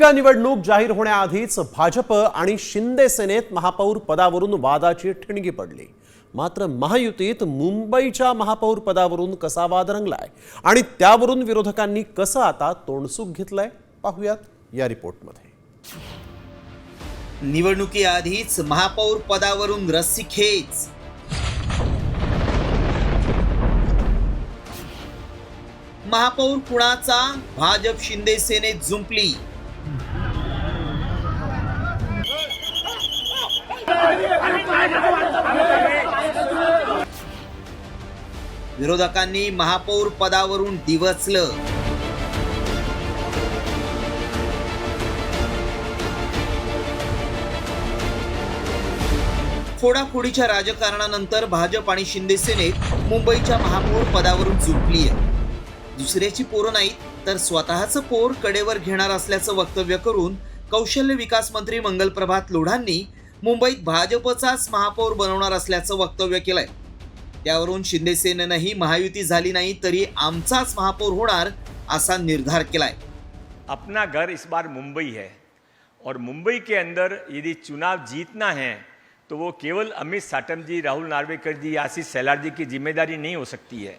महापालिका निवडणूक जाहीर होण्याआधीच भाजप आणि शिंदे सेनेत महापौर पदावरून वादाची ठिणगी पडली. मात्र महायुतीत मुंबईच्या महापौर पदावरून कसा वाद रंगलाय आणि त्यावरून विरोधकांनी कसं आता तोंडसुख घेतलंय पाहूयात या रिपोर्टमध्ये. निवडणुकीआधीच महापौर पदावरून रस्सीखेच महापौर कुणाचा? भाजप शिंदे सेनेत जुंपली. विरोधकांनी महापौर पदावरून दिवसलं. फोडाफोडीच्या राजकारणानंतर भाजप आणि शिंदे सेनेत मुंबईच्या महापौर पदावरून झुंपली आहे दुसऱ्याची पोरं नाहीत तर स्वतःचं पोर कडेवर घेणार असल्याचं वक्तव्य करून कौशल्य विकास मंत्री मंगलप्रभात लोढांनी मुंबईत भाजपचाच महापौर बनवणार असल्याचं वक्तव्य केलंय. त्यावरून शिंदे सेनेनंही महायुती झाली नाही तरी आमचाच महापौर होणार असा निर्धार केलाय. अपना घर इस बार मुंबई है और मुंबई के अंदर यदि चुनाव जीतना है तो वो केवल अमित साटम जी राहुल नार्वेकर जी आशीष सैलार जी की जिम्मेदारी नहीं हो सकती है।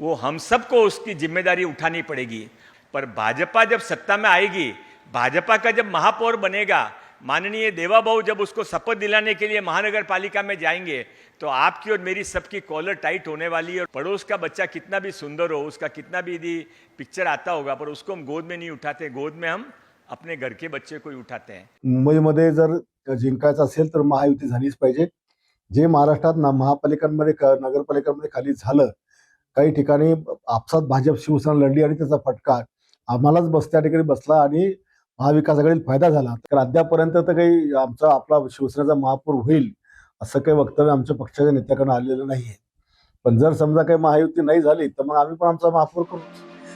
वो हम सबको उसकी जिम्मेदारी उठानी पड़ेगी। पर भाजपा जब सत्ता में आएगी भाजपा का जब महापौर बनेगा माननीय देवाबाऊ जब उसको शपथ दिलाने के लिए महानगर पालिका में जाएंगे तो आपकी और मेरी सबकी कॉलर टाइट होने वाली है और पड़ोस का बच्चा कितना भी सुंदर हो उसका कितना भी यदि पिक्चर आता होगा पर उसको हम गोद में नहीं उठाते गोद में हम अपने घर के बच्चे को ही उठाते हैं। मुंबईमध्ये जर जिंकायचं असेल तर महायुती झालीच पाहिजे. जे महाराष्ट्रात ना महापालिकांमध्ये नगरपालिकांमध्ये खाली झालं काही ठिकाणी आपसात भाजप शिवसेना लढली आणि त्याचा फटका आम्हालाच बस त्या ठिकाणी बसला आणि महाविकासाकडील फायदा झाला. तर अद्यापर्यंत तर काही आमचा आपला शिवसेनेचा महापौर होईल असं काही वक्तव्य आमच्या पक्षाच्या नेत्याकडून आलेलं नाहीये. पण जर समजा काही महायुती नाही झाली तर मग आम्ही पण आमचा महापौर करू.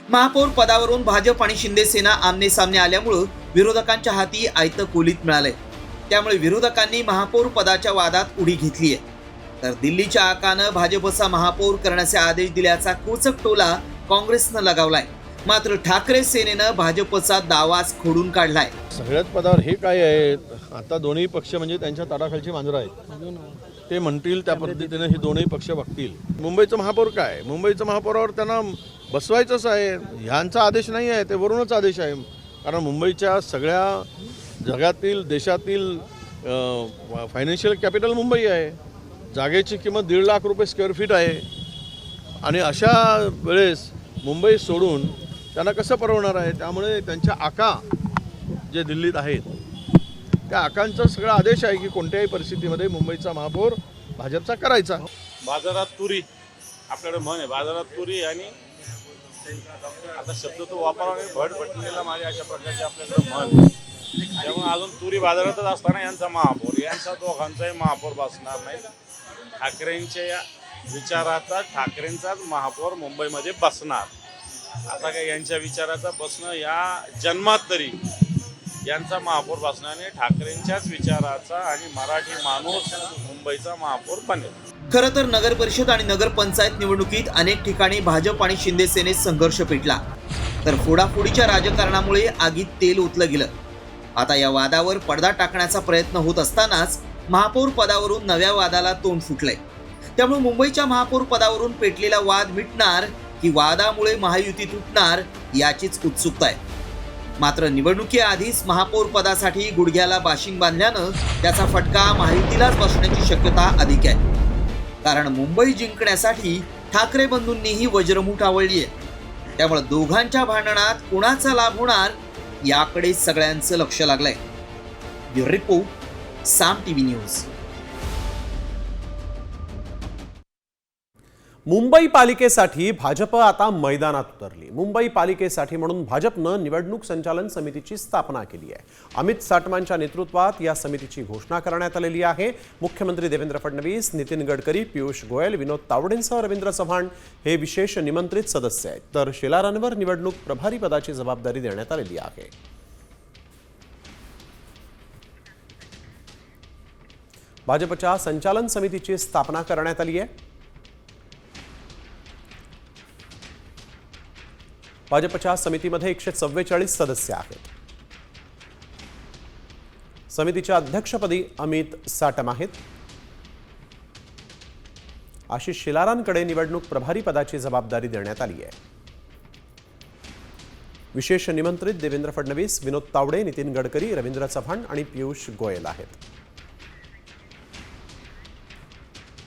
महापौर पदावरून भाजप आणि शिंदे सेना आमने सामने आल्यामुळं विरोधकांच्या हाती आयतं कोलीत मिळालंय. त्यामुळे विरोधकांनी महापौर पदाच्या वादात उडी घेतली आहे तर दिल्लीच्या आकानं भाजपचा महापौर करण्याचे आदेश दिल्याचा कोचक टोला काँग्रेसनं लगावलाय. मात्र ठाकरे सेनेनं भाजपचा दावाच खोडून काढलाय. सगळ्यात पदावर हे काय आहेत आता दोन्ही पक्ष म्हणजे त्यांच्या ताडाखालची मांजरं आहेत. ते म्हणतील त्या पद्धतीने हे दोन्ही पक्ष बघतील. मुंबईचं महापौर काय? मुंबईचं महापौरावर त्यांना बसवायचंच आहे. ह्यांचा आदेश नाही आहे ते वरूनच आदेश आहे. कारण मुंबईच्या सगळ्या जगातील देशातील फायनान्शियल कॅपिटल मुंबई आहे. जागेची किंमत दीड लाख रुपये स्क्वेअर फीट आहे. आणि अशा वेळेस मुंबई सोडून त्यांना कसं परवणार आहे? त्यामुळे त्यांच्या आका जे दिल्लीत आहेत त्या आकांचा सगळा आदेश आहे की कोणत्याही परिस्थितीमध्ये मुंबईचा महापौर भाजपचा करायचा. बाजारात तुरी. आपल्याकडे म्हण आहे बाजारात तुरी आणि आता शब्द तो वापरावा भट भटलेला माझ्या अशा प्रकारचे आपल्याकडे म्हण. त्यामुळे अजून तुरी बाजारातच असताना यांचा महापौर यांचा दोघांचाही महापौर बसणार नाही. ठाकरेंच्या या विचाराचा ठाकरेंचाच महापौर मुंबईमध्ये बसणार. आता काय यांच्या विचाराचा बसणं या जन्मात तरी यांचा महापौर बसण्याने ठाकरेंच्याच विचाराचा आणि मराठी माणूस मुंबईचा महापौर बनेल. खरं तर नगर परिषद आणि नगरपंचायत निवडणुकीत अनेक ठिकाणी भाजप आणि शिंदे सेनेत संघर्ष पेटला. तर फोडाफोडीच्या राजकारणामुळे आगीत तेल ओतलं गेलं. आता या वादावर पडदा टाकण्याचा प्रयत्न होत असतानाच महापौर पदावरून नव्या वादाला तोंड फुटलंय. त्यामुळे मुंबईच्या महापौर पदावरून पेटलेला वाद मिटणार की वादामुळे महायुती तुटणार याचीच उत्सुकता आहे. मात्र निवडणुकीआधीच महापौर पदासाठी गुडघ्याला बाशिंग बांधल्यानं त्याचा फटका महायुतीलाच बसण्याची शक्यता अधिक आहे. कारण मुंबई जिंकण्यासाठी ठाकरे बंधूंनीही वज्रमूठ आवळली आहे त्यामुळे दोघांच्या भांडणात कुणाचा लाभ होणार याकडे सगळ्यांचं लक्ष लागलंय. Bureau report Saam T V news. Mumbai पालिकेसाठी Bhajap आता मैदानात उतरली. मुंबई पालिकेसाठी म्हणून भाजपनं निवडणूक संचालन समितीची स्थापना केली आहे. अमित साटमांच्या नेतृत्वात या समितीची घोषणा करण्यात आलेली आहे. मुख्यमंत्री देवेंद्र फडणवीस नितीन गडकरी पियुष गोयल विनोद तावडेंसह रवींद्र चव्हाण हे विशेष निमंत्रित सदस्य आहेत. तर शेलारांवर निवडणूक प्रभारी पदाची जबाबदारी देण्यात आलेली आहे. भाजपच्या संचालन समितीची स्थापना करण्यात आली आहे. भाजपच्या समितीमध्ये एकशे चव्वेचाळीस सदस्य आहेत. समितीच्या अध्यक्षपदी अमित साटम आहेत. आशिष शिलारांकडे निवडणूक प्रभारी पदाची जबाबदारी देण्यात आली आहे. विशेष निमंत्रित देवेंद्र फडणवीस विनोद तावडे नितीन गडकरी रवींद्र चव्हाण आणि पियुष गोयल आहेत.